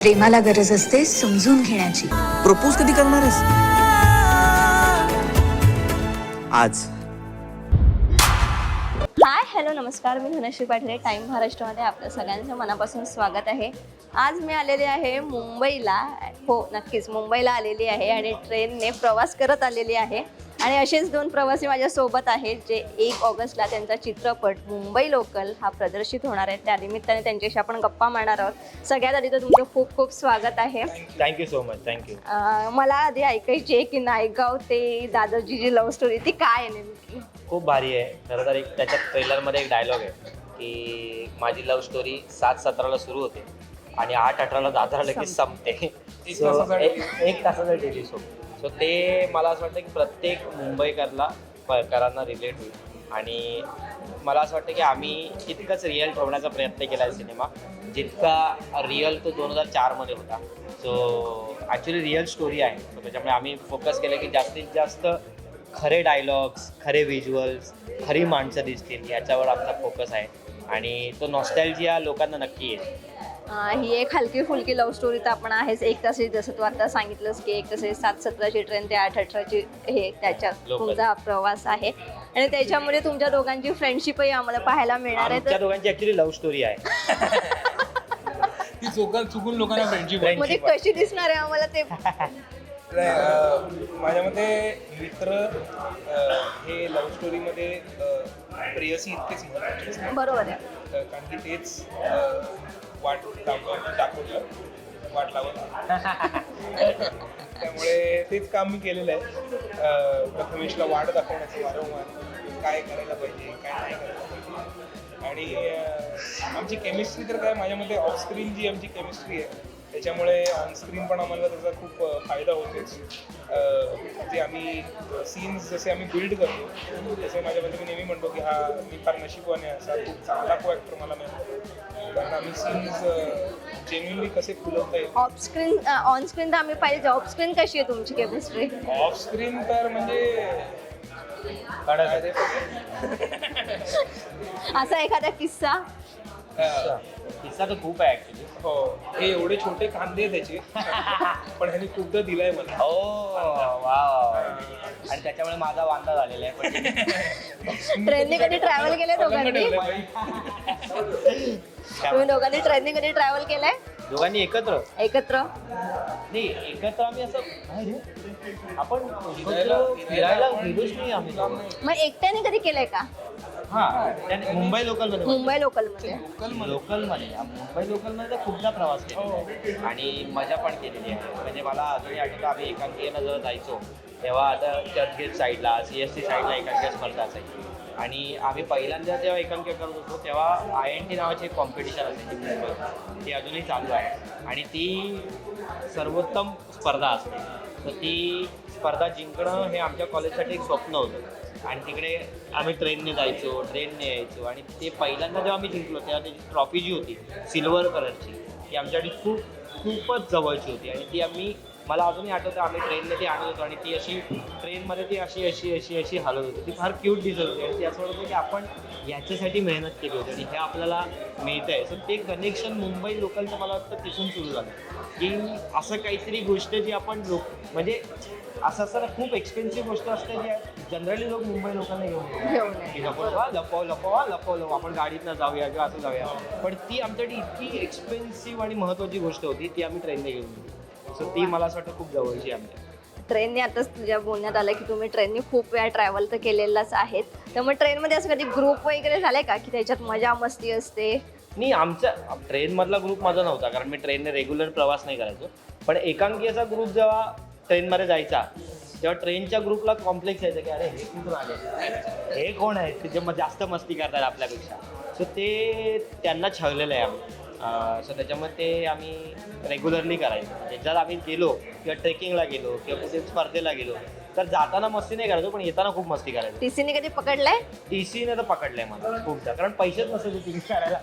प्रेमाला गरज असते समजून घेण्याची. प्रपोज कधी करणार आज. हाय हॅलो नमस्कार. मी धनश्री पाटील टाईम महाराष्ट्रामध्ये आपल्या सगळ्यांचं मनापासून स्वागत आहे. आज मी आलेले आहे मुंबईला. हो नक्कीच मुंबईला आलेली आहे आणि ट्रेनने प्रवास करत आलेली आहे. आणि असेच दोन प्रवासी माझ्यासोबत आहेत जे एक ऑगस्टला त्यांचा चित्रपट मुंबई लोकल हा प्रदर्शित होणार आहे. त्या निमित्ताने त्यांच्याशी आपण गप्पा मारणार आहोत. सगळ्यात आधी तर तुमचं खूप खूप स्वागत आहे. थँक्यू सो मच थँक्यू मला आधी ऐकायची आहे की नायगाव ते दादाजी जी लव्ह स्टोरी ती काय आहे नेमकी? खूप भारी आहे. खरं तर एक त्याच्यात ट्रेलरमध्ये एक डायलॉग आहे की माझी लव्ह स्टोरी सात सतराला सुरू होते आणि आठ अठराला दादरा लगेच संपते. एक तासाचा डेली शो सो ते मला असं वाटतं की प्रत्येक मुंबईकरला करांना रिलेट होईल. आणि मला असं वाटतं की आम्ही तितकंच रिअल ठेवण्याचा प्रयत्न केला आहे सिनेमा जितका रिअल तो दोन हजार चारमध्ये होता. सो ॲक्च्युली रिअल स्टोरी आहे. सो त्याच्यामुळे आम्ही फोकस केलं की जास्तीत जास्त खरे डायलॉग्स खरे व्हिज्युअल्स खरी माणसं दिसतील याच्यावर आमचा फोकस आहे. आणि तो नॉस्टॅल्जिया लोकांना नक्की येईल. ही एक हलकी फुलकी लव्ह स्टोरी तर आपण आहेच एक तासाची जसं तू आता सांगितलंस की एक तासाची सात सतराची ट्रेन ते आठ अठराची हे त्याच्यात Local. तुमचा हा प्रवास आहे आणि त्याच्यामध्ये तुमच्या दोघांची फ्रेंडशिपही आम्हाला पाहायला मिळणार आहे तर दोघांची ऍक्च्युली लव्ह स्टोरी आहे ती चुकून चुकून लोकांना फ्रेंडशिप आहे. कशी दिसणार आहे आम्हाला ते माझ्या मते मित्र हे लव्ह स्टोरीमध्ये प्रेयसी इतकेच. बरोबर आहे कारण की तेच वाट दाखव दाखवलं. वाट लावत त्यामुळे तेच काम मी केलेलं आहे. प्रथमेशला वाट दाखवण्याचं वारंवार काय करायला पाहिजे काय नाही करायला पाहिजे. आणि आमची केमिस्ट्री तर काय माझ्या मते ऑफस्क्रीन जी आमची केमिस्ट्री आहे त्याच्यामुळे ऑनस्क्रीन पण आम्हाला त्याचा खूप फायदा होतोच जे आम्ही सीन्स जसे आम्ही बिल्ड करतो तसे माझ्या मते मी नेहमी म्हणतो की हा मी फार नशीबवान असा खूप चांगला को ॲक्टर मला मिळतो कारण आम्ही सीन्स जेन्युनली कसे फुलवता येईल ऑफ स्क्रीन ऑन स्क्रीन तर आम्ही पाहिजे ऑफ स्क्रीन कशी आहे तुमची केमिस्ट्री ऑफ स्क्रीन तर म्हणजे. असा एखादा किस्सा? किस्सा तर खूप आहे ऍक्च्युली हो. हे एवढे छोटे कांदे त्याचे. पण ह्याने खूपदा दिलाय मला. हो वा आणि त्याच्यामुळे माझा वांदा झालेला आहे पण ट्रेनने कधी ट्रॅव्हल केले दोघांनी. तुम्ही दोघांनी ट्रेनने कधी ट्रॅव्हल केलंय? दोघांनी एकत्र. एकत्र? नाही एकत्र आम्ही असं रे? आपण एकत्र फिरायला गेलोच नाही आम्ही दोघं. मग एकट्याने कधी केलंय का? हा त्याने मुंबई लोकलमध्ये मुंबई लोकलमध्ये. लोकलमध्ये मुंबई लोकलमध्ये तर खूपदा प्रवास केला आणि मजा पण केलेली आहे. म्हणजे मला अजूनही आठवतं आम्ही एकांकिकेला जेव्हा जायचो तेव्हा आता चर्चगेट साईडला सी एस टी साईडला एकांकिका स्पर्धा असायची आणि आम्ही पहिल्यांदा जेव्हा एकांकिका करत होतो तेव्हा आय एन टी नावाची एक कॉम्पिटिशन असायची मुंबईत. ती अजूनही चालू आहे. आणि ती सर्वोत्तम स्पर्धा असते. तर ती स्पर्धा जिंकणं हे आमच्या कॉलेजसाठी एक स्वप्न होतं. आणि तिकडे आम्ही ट्रेनने जायचो ट्रेनने यायचो. आणि ते पहिल्यांदा जेव्हा आम्ही जिंकलो तेव्हा त्याची ट्रॉफी जी होती सिल्वर कलरची ती आमच्यासाठी खूप खूपच जवळची होती. आणि ती आम्ही मला अजूनही आठवतं आम्ही ट्रेनने ती आणत होतो. आणि ती अशी ट्रेनमध्ये ती अशी अशी अशी अशी हलत होती. ती फार क्यूट दिसत होती. आणि ती असं वाटत होतं की आपण याच्यासाठी मेहनत केली होती. आणि हे आपल्याला मिळतं आहे सो ते कनेक्शन मुंबई लोकलचं मला वाटतं तिथून सुरू झालं. की असं काहीतरी गोष्ट जी आपण लोक म्हणजे असं असताना खूप एक्सपेन्सिव्ह गोष्ट असते जी जनरली लोक मुंबई लोकांना घेऊन. की लपव लपवा लपव लपवा लपव आपण गाडीतनं जाऊया किंवा असं जाऊया. पण ती आमच्यासाठी इतकी एक्सपेन्सिव्ह आणि महत्त्वाची गोष्ट होती ती आम्ही ट्रेनने घेऊन गेलो. सो ती मला असं वाटतं खूप जवळची आहे आमच्या ट्रेनने आताच तुझ्या बोलण्यात आलं की तुम्ही ट्रेनने खूप वेळा ट्रॅव्हल तर केलेलाच आहेत. तर मग ट्रेनमध्ये असं कधी ग्रुप वगैरे झालंय का? की त्याच्यात मजा मस्ती असते? नाही आमच्या ट्रेनमधला ग्रुप माझा नव्हता कारण मी ट्रेनने रेग्युलर प्रवास नाही करायचो. पण एकांकीचा ग्रुप जेव्हा ट्रेनमध्ये जायचा तेव्हा ट्रेनच्या ग्रुपला कॉम्प्लेक्स यायचं की अरे हे कुठून आले? हे कोण आहेत? ते जे मग जास्त मस्ती करतात आपल्यापेक्षा? सो ते त्यांना छळलेलं आहे आम्ही. सो त्याच्यामुळे ते आम्ही रेग्युलरली करायचो. म्हणजे त्याच्यात आम्ही गेलो किंवा ट्रेकिंगला गेलो किंवा कुठे स्पर्धेला गेलो तर जाताना मस्ती नाही करायचो पण येताना खूप मस्ती करायचो. टीसीने कधी पकडलाय? टी सीने तर पकडलंय मला खूपदा. कारण पैसेच नसायचे तिकीट करायला.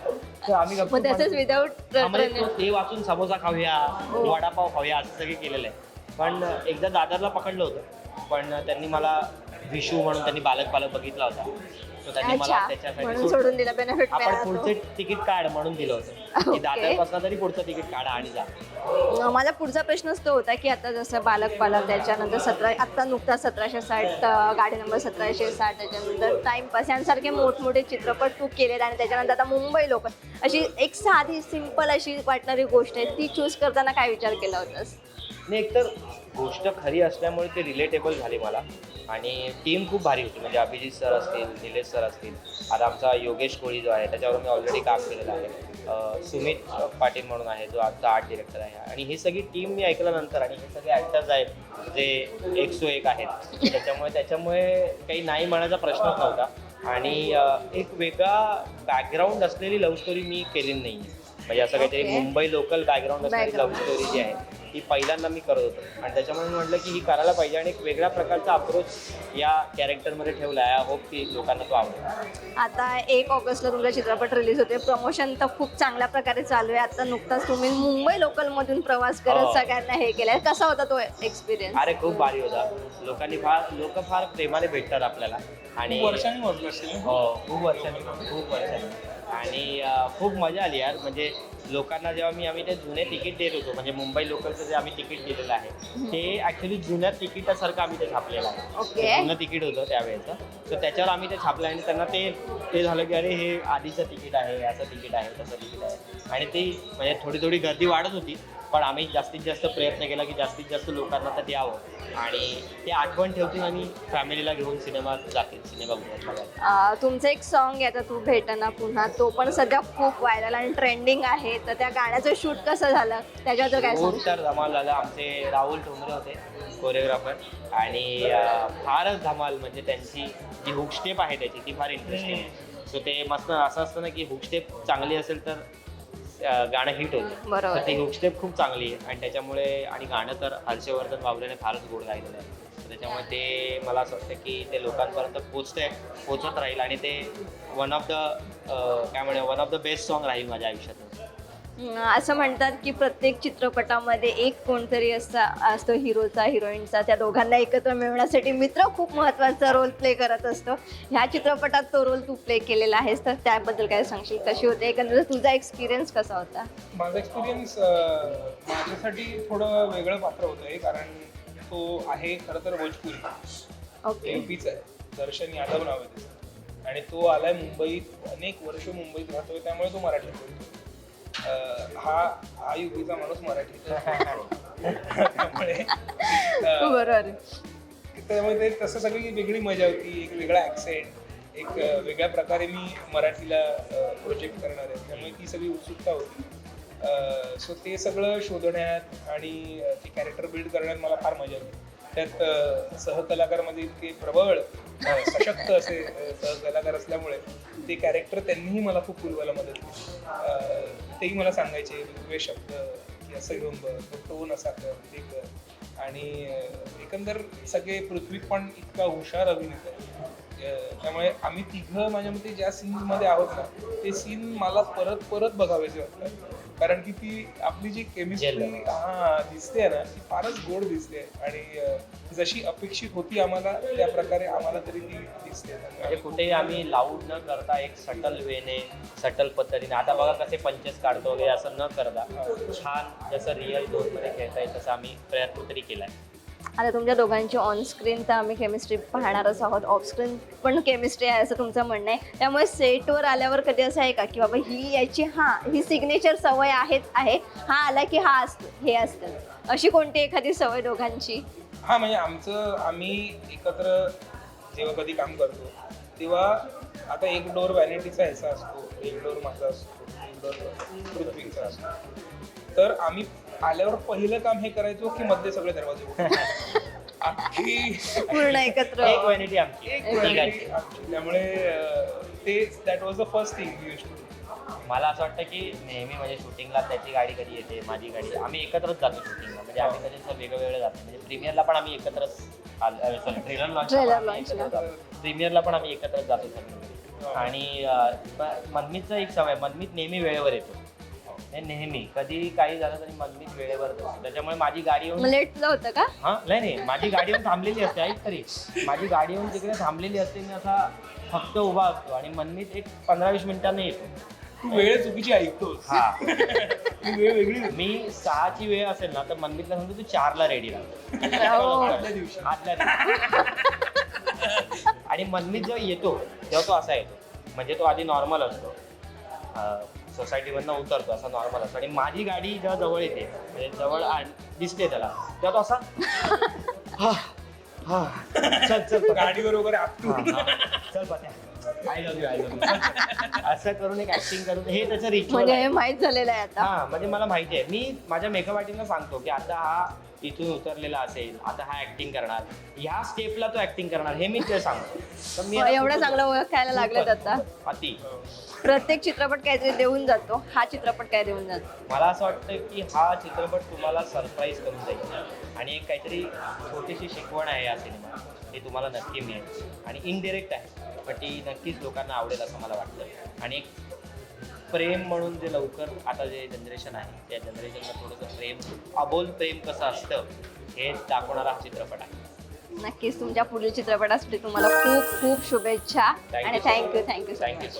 तर आम्ही गप्प मग त्याचंच विदाऊट आम्हाला ट्रेन तो- ते वाचून समोसा खाऊया हो. वडापाव खाऊया असं सगळे केलेलं आहे. पण एकदा दादरला पकडलं होतं पण त्यांनी मला विशू म्हणून त्यांनी बालक पालक बघितला होता. तो त्यांनी मला अच्छा. त्याच्यासाठी म्हणून सूट- सोडून दिला बेनिफिट आपण मिळाला पुढचे. तिकीट काढ म्हणून दिलं होतं. की Okay. दादरपासून तरी पुढचं तिकीट काढा आणि जा. अं, माझा पुढचा प्रश्नच तो होता की आता जसं बालक पालक त्याच्यानंतर सतरा आत्ता नुकता सतराशे साठ अं, गाडी नंबर सतराशे साठ त्याच्यानंतर टाइमपास यांसारखे मोठमोठे चित्रपट तू केलेत आणि त्याच्यानंतर आता मुंबई लोक. अशी एक साधी सिंपल अशी वाटणारी गोष्ट आहे. ती चूज करताना काय विचार केला होतास? आणि एकतर गोष्ट खरी असल्यामुळे ते रिलेटेबल झाली मला. आणि टीम खूप भारी होती. म्हणजे अभिजित सर असतील निलेश सर असतील आता आमचा योगेश कोळी जो आहे त्याच्यावर मी ऑलरेडी काम केलेलं आहे. सुमित पाटील म्हणून आहे जो आमचा आर्ट डिरेक्टर आहे. आणि ही सगळी टीम मी ऐकल्यानंतर आणि हे सगळे ॲक्टर्स आहेत जे एकसो एक आहेत त्याच्यामुळे त्याच्यामुळे काही नाही म्हणायचा प्रश्नच नव्हता. आणि एक वेगळा बॅकग्राऊंड असलेली लव्ह स्टोरी मी केलेली नाही म्हणजे असं काहीतरी. मुंबई लोकल बॅकग्राऊंड असलेली लव्ह. स्टोरी जी आहे ती पहिल्यांदा मी करत होतो. आणि त्याच्यामुळे मी म्हटलं की ही करायला पाहिजे आणि एक वेगळ्या प्रकारचा अप्रोच या कॅरेक्टरमध्ये ठेवला आहे आय होप की लोकांना तो आवडेल. आता एक ऑगस्टला तुमचा चित्रपट रिलीज होते प्रमोशन तर खूप चांगल्या प्रकारे चालू आहे. आता नुकताच तुम्ही मुंबई लोकलमधून प्रवास करत हो. सगळ्यांना हे केलंय. कसा होता तो एक्सपिरियन्स अरे खूप भारी होता. लोकांनी फार लोक फार प्रेमाने भेटतात आपल्याला. आणि खूप वर्षांनी? हो खूप वर्षांनी खूप वर्षांनी. आणि खूप मजा आली यार. म्हणजे लोकांना जेव्हा मी आम्ही ते जुने तिकीट देत होतो म्हणजे मुंबई लोकलचं जे आम्ही तिकीट दिलेलं आहे ते ॲक्च्युली जुन्या तिकिटासारखं आम्ही ते छापलेलं आहे. ओके. जुनं तिकीट होतं त्यावेळेचं. तर त्याच्यावर आम्ही ते छापलं आणि त्यांना ते ते झालं की अरे हे आधीचं तिकीट आहे असं तिकीट आहे तसं तिकीट आहे. आणि ती म्हणजे थोडी थोडी गर्दी वाढत होती. पण आम्ही जास्तीत जास्त प्रयत्न केला की जास्तीत जास्त लोकांना ते द्यावं. आणि ते आठवण ठेवतील आणि फॅमिलीला घेऊन सिनेमात जातील सिनेमा बघायला. अं, तुमचं एक सॉन्ग आहे आता तू भेटना पुन्हा. तो पण सध्या खूप व्हायरल आणि ट्रेंडिंग आहे. तर त्या गाण्याचं शूट कसं झालं? त्याच्याबद्दल काय सांगू तर धमाल झालं. आमचे राहुल ठोंबरे होते कोरिओग्राफर आणि अं, फारच धमाल. म्हणजे त्यांची जी हुक स्टेप आहे त्याची ती फार इंटरेस्टिंग आहे सो ते मस्त असं असतं ना की हुक स्टेप चांगली असेल तर गाणं हिट होतं. बरोबर. तर ती हुक स्टेप खूप चांगली आहे. आणि त्याच्यामुळे आणि गाणं तर हर्षवर्धन बाबरेने फारच गोड गायलेलं आहे. त्याच्यामुळे ते मला असं वाटतं की ते लोकांपर्यंत पोचतंय पोचत राहील. आणि ते वन ऑफ द काय म्हणे one of the best song राहील माझ्या आयुष्यात असं म्हणतात की प्रत्येक चित्रपटामध्ये एक कोणतरी असा असतो हिरोचा हिरोईनचा. त्या दोघांना एकत्र मिळवण्यासाठी मित्र खूप महत्त्वाचा रोल प्ले करत असतो. ह्या चित्रपटात तो रोल तू प्ले केलेला आहेस तर त्याबद्दल काय सांगशील? कशी होते? एकंदरीत तुझा एक्सपिरियन्स कसा होता? माझा एक्सपिरियन्स माझ्यासाठी थोडं वेगळं पात्र होतं आहे कारण तो आहे खरं तर भोजपुरी. ओके. एमपीचा आहे. दर्शन यादव नाव आहे आणि तो आलाय मुंबईत अनेक वर्ष मुंबईत राहतोय त्यामुळे तो मराठीत बोलतो हा हा युपीचा माणूस मराठीत त्यामुळे बरोबर ते तसं सगळी वेगळी मजा होती एक वेगळा ऍक्सेंट एक वेगळ्या प्रकारे मी मराठीला प्रोजेक्ट करणार आहे. त्यामुळे ती सगळी उत्सुकता होती. सो ते सगळं शोधण्यात आणि ते कॅरेक्टर बिल्ड करण्यात मला फार मजा आली. त्यात सहकलाकारमध्ये इतके प्रबळ सशक्त असे कलाकार असल्यामुळे ते कॅरेक्टर त्यांनीही मला खूप फुलवायला मदत केली. तेही मला सांगायचे वेगवेगळे शब्द की असं घेऊन बघ तो टोन असा कर ते कर. आणि एकंदर सगळे पृथ्वी पण इतका हुशार अभिनेता त्यामुळे आम्ही तिघं माझ्या मते ज्या सीनमध्ये आहोत ना ते सीन मला परत परत बघावेसे वाटतात. कारण की ती आपली जी केमिस्ट्री. हा दिसते ना ती फारच गोड दिसते आणि जशी अपेक्षित होती आम्हाला त्या प्रकारे आम्हाला तरी ती दिसते म्हणजे कुठेही आम्ही लाऊड न करता एक सटल वेने सटल पद्धतीने आता बघा कसे पंचेस काढतो वगैरे असं न करता छान जसं रिअलमध्ये खेळता येईल तसं आम्ही प्रयत्न तरी केलाय. आता तुमच्या दोघांची ऑन स्क्रीन तर आम्ही केमिस्ट्री पाहणारच आहोत. ऑफ स्क्रीन पण केमिस्ट्री आहे असं तुमचं म्हणणं आहे. त्यामुळे सेटवर आल्यावर कधी असं आहे का की बाबा ही याची हां ही सिग्नेचर सवय आहेच आहे. हा आला की हा असतो हे असतं. अशी कोणती एखादी सवय दोघांची? हा म्हणजे आमचं आम्ही एकत्र जेव्हा कधी काम करतो तेव्हा आता एक डोर व्हॅनिटीचा ह्याचा असतो एक डोर माझा असतो एक डोर पृथ्वीचा असतो. तर आम्ही आल्यावर पहिलं काम हे करायचो की मध्ये सगळे दरवाजे उघडायचे. अख्खी पूर्ण एकत्र. एक आमची. आमची. त्यामुळे अं, ते that was the first thing use मला असं वाटतं की नेहमी म्हणजे शूटिंगला त्याची गाडी कधी येते माझी गाडी आम्ही एकत्रच जातो शूटिंगला म्हणजे आम्ही कधी असं वेगळं वेगळं जातो म्हणजे प्रीमियरला पण आम्ही एकत्रच sorry trailer launch Trailer launch ला. प्रीमियरला पण आम्ही एकत्रच जातो सगळे. आणि अं, मनमीतचा एक समय मनमीत नेहमी वेळेवर येतो. हे नेहमी. कधी काही झालं तरी मनमीत वेळेवर असतो त्याच्यामुळे माझी गाडी येऊन लेटलं होतं का? हा नाही नाही. माझी गाडी येऊन थांबलेली असते ऐक तरी. माझी गाडी येऊन तिकडे थांबलेली असते मी असा फक्त उभा असतो. आणि मनमीत एक पंधरा वीस मिनिटांनी येतो. तू वेळ चुकीची ऐकतोस. हा. ती वेळ वेगळी. मी सहाची वेळ असेल ना तर मनमीतला सांगतो तू चारला रेडी राहा हो. आदल्या दिवशी. आदल्या दिवशी. आणि मनमीत जेव्हा येतो तेव्हा तो असा येतो. म्हणजे तो आधी नॉर्मल असतो. सोसायटीमधनं उतरतो असा नॉर्मल असतो आणि माझी गाडी जेव्हा जवळ येते म्हणजे जवळ आण- दिसते त्याला. तेव्हा तो असा हा हा. चल चल पकड. गाडीवर वगैरे आपटू. चल पत्या. I love you I love असं करून एक ऍक्टिंग करून हे त्याचं रिच्युअल म्हणजे आहे. हे माहीत झालेलं आहे आता. हा म्हणजे मला माहिती आहे. मी माझ्या मेकअप आर्टिस्टला सांगतो की आता हा इथून उतरलेला असेल आता हा ऍक्टिंग करणार. ह्या स्टेपला तो ऍक्टिंग करणार हे मी ते सांगतो. तर मी हो, एवढं चांगलं ओळखायला लागलेत आता. अति प्रत्येक चित्रपट काहीतरी देऊन जातो हा चित्रपट काय देऊन जातो? मला असं वाटतं की हा चित्रपट तुम्हाला सरप्राईज करून जाईल. आणि एक काहीतरी छोटीशी शिकवण आहे या सिनेमात ती तुम्हाला नक्की मिळेल. आणि इनडिरेक्ट आहे पण ती नक्कीच लोकांना आवडेल असं मला वाटतं. आणि एक प्रेम म्हणून जे लवकर आता जे जनरेशन आहे त्या जनरेशनला थोडंसं प्रेम अबोल प्रेम कसं असतं हे दाखवणारा हा चित्रपट आहे. नक्कीच तुमच्या पुढील चित्रपटासाठी तुम्हाला खूप खूप शुभेच्छा आणि थँक्यू थँक्यू थँक्यू